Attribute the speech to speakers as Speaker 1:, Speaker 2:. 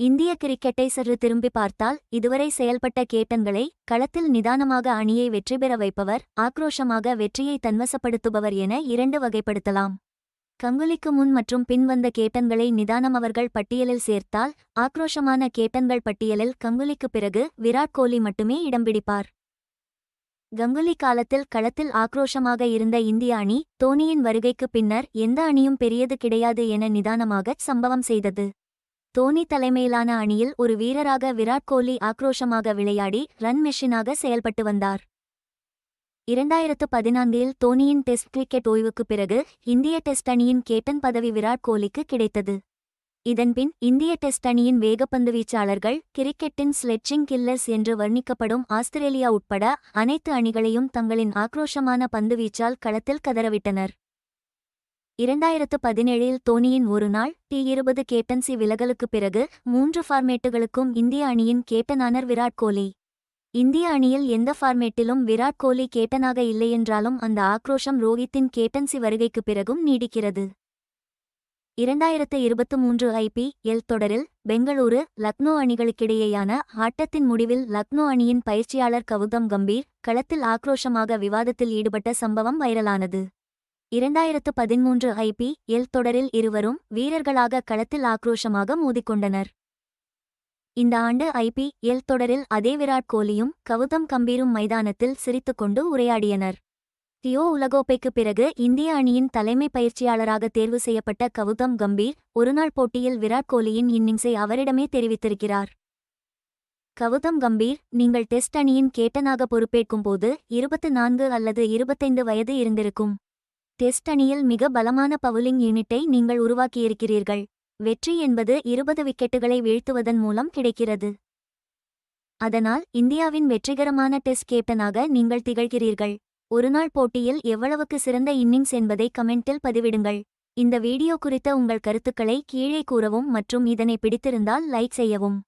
Speaker 1: இந்திய கிரிக்கெட்டை சற்று திரும்பி பார்த்தால் இதுவரை செயல்பட்ட கேட்டன்களை களத்தில் நிதானமாக அணியை வெற்றி பெற வைப்பவர் ஆக்ரோஷமாக வெற்றியை தன்வசப்படுத்துபவர் என இரண்டு வகைப்படுத்தலாம். கங்குலிக்கு முன் மற்றும் பின் வந்த கேட்டன்களை நிதானம் அவர்கள் பட்டியலில் சேர்த்தால் ஆக்ரோஷமான கேட்டன்கள் பட்டியலில் கங்குலிக்கு பிறகு விராட் கோலி மட்டுமே இடம் பிடிப்பார். கங்குலி காலத்தில் களத்தில் ஆக்ரோஷமாக இருந்த இந்திய அணி தோனியின் வருகைக்கு பின்னர் எந்த அணியும் பெரியது கிடையாது என நிதானமாக சம்பவம் செய்தது. தோனி தலைமையிலான அணியில் ஒரு வீரராக விராட் கோலி ஆக்ரோஷமாக விளையாடி ரன் மெஷினாக செயல்பட்டு வந்தார். இரண்டாயிரத்து பதினான்கில் தோனியின் டெஸ்ட் கிரிக்கெட் ஓய்வுக்குப் பிறகு இந்திய டெஸ்ட் அணியின் கேப்டன் பதவி விராட் கோலிக்கு கிடைத்தது. இதன்பின் இந்திய டெஸ்ட் அணியின் வேகப்பந்து வீச்சாளர்கள் கிரிக்கெட்டின் ஸ்லெட்சிங் கில்லர்ஸ் என்று வர்ணிக்கப்படும் ஆஸ்திரேலியா உட்பட அனைத்து அணிகளையும் தங்களின் ஆக்ரோஷமான பந்து வீச்சால் களத்தில் கதறவிட்டனர். இரண்டாயிரத்து பதினேழில் தோனியின் ஒரு நாள் டி இருபது கேப்டன்சி விலகலுக்குப் பிறகு மூன்று ஃபார்மேட்டுகளுக்கும் இந்திய அணியின் கேப்டனானர் விராட் கோலி. இந்திய அணியில் எந்த ஃபார்மேட்டிலும் விராட் கோலி கேப்டனாக இல்லையென்றாலும் அந்த ஆக்ரோஷம் ரோஹித்தின் கேப்டன்சி வருகைக்குப் பிறகும் நீடிக்கிறது. இரண்டாயிரத்து இருபத்து மூன்று ஐபிஎல் தொடரில் பெங்களூரு லக்னோ அணிகளுக்கிடையேயான ஆட்டத்தின் முடிவில் லக்னோ அணியின் பயிற்சியாளர் கவுதம் கம்பீர் களத்தில் ஆக்ரோஷமாக விவாதத்தில் ஈடுபட்ட சம்பவம் வைரலானது. இரண்டாயிரத்து பதிமூன்று ஐபி எல் தொடரில் இருவரும் வீரர்களாக களத்தில் ஆக்ரோஷமாக மோதிக்கொண்டனர். இந்த ஆண்டு ஐபி எல் தொடரில் அதே விராட் கோலியும் கவுதம் கம்பீரும் மைதானத்தில் சிரித்துக்கொண்டு உரையாடியனர் தியோ உலகோப்பைக்கு பிறகு இந்திய அணியின் தலைமை பயிற்சியாளராக தேர்வு செய்யப்பட்ட கவுதம் கம்பீர் ஒருநாள் போட்டியில் விராட் கோலியின் இன்னிங்ஸை அவரிடமே தெரிவித்திருக்கிறார். கவுதம் கம்பீர் நீங்கள் டெஸ்ட் அணியின் கேட்டனாக பொறுப்பேற்கும் போது இருபத்து நான்கு அல்லது இருபத்தைந்து வயது இருந்திருக்கும். டெஸ்ட் அணியில் மிக பலமான பவுலிங் யூனிட்டை நீங்கள் உருவாக்கியிருக்கிறீர்கள். வெற்றி என்பது இருபது விக்கெட்டுகளை வீழ்த்துவதன் மூலம் கிடைக்கிறது. அதனால் இந்தியாவின் வெற்றிகரமான டெஸ்ட் கேப்டனாக நீங்கள் திகழ்கிறீர்கள். ஒருநாள் போட்டியில் எவ்வளவுக்கு சிறந்த இன்னிங்ஸ் என்பதை கமெண்டில் பதிவிடுங்கள். இந்த வீடியோ குறித்த உங்கள் கருத்துக்களை கீழே கூறவும் மற்றும் இதனை பிடித்திருந்தால் லைக் செய்யவும்.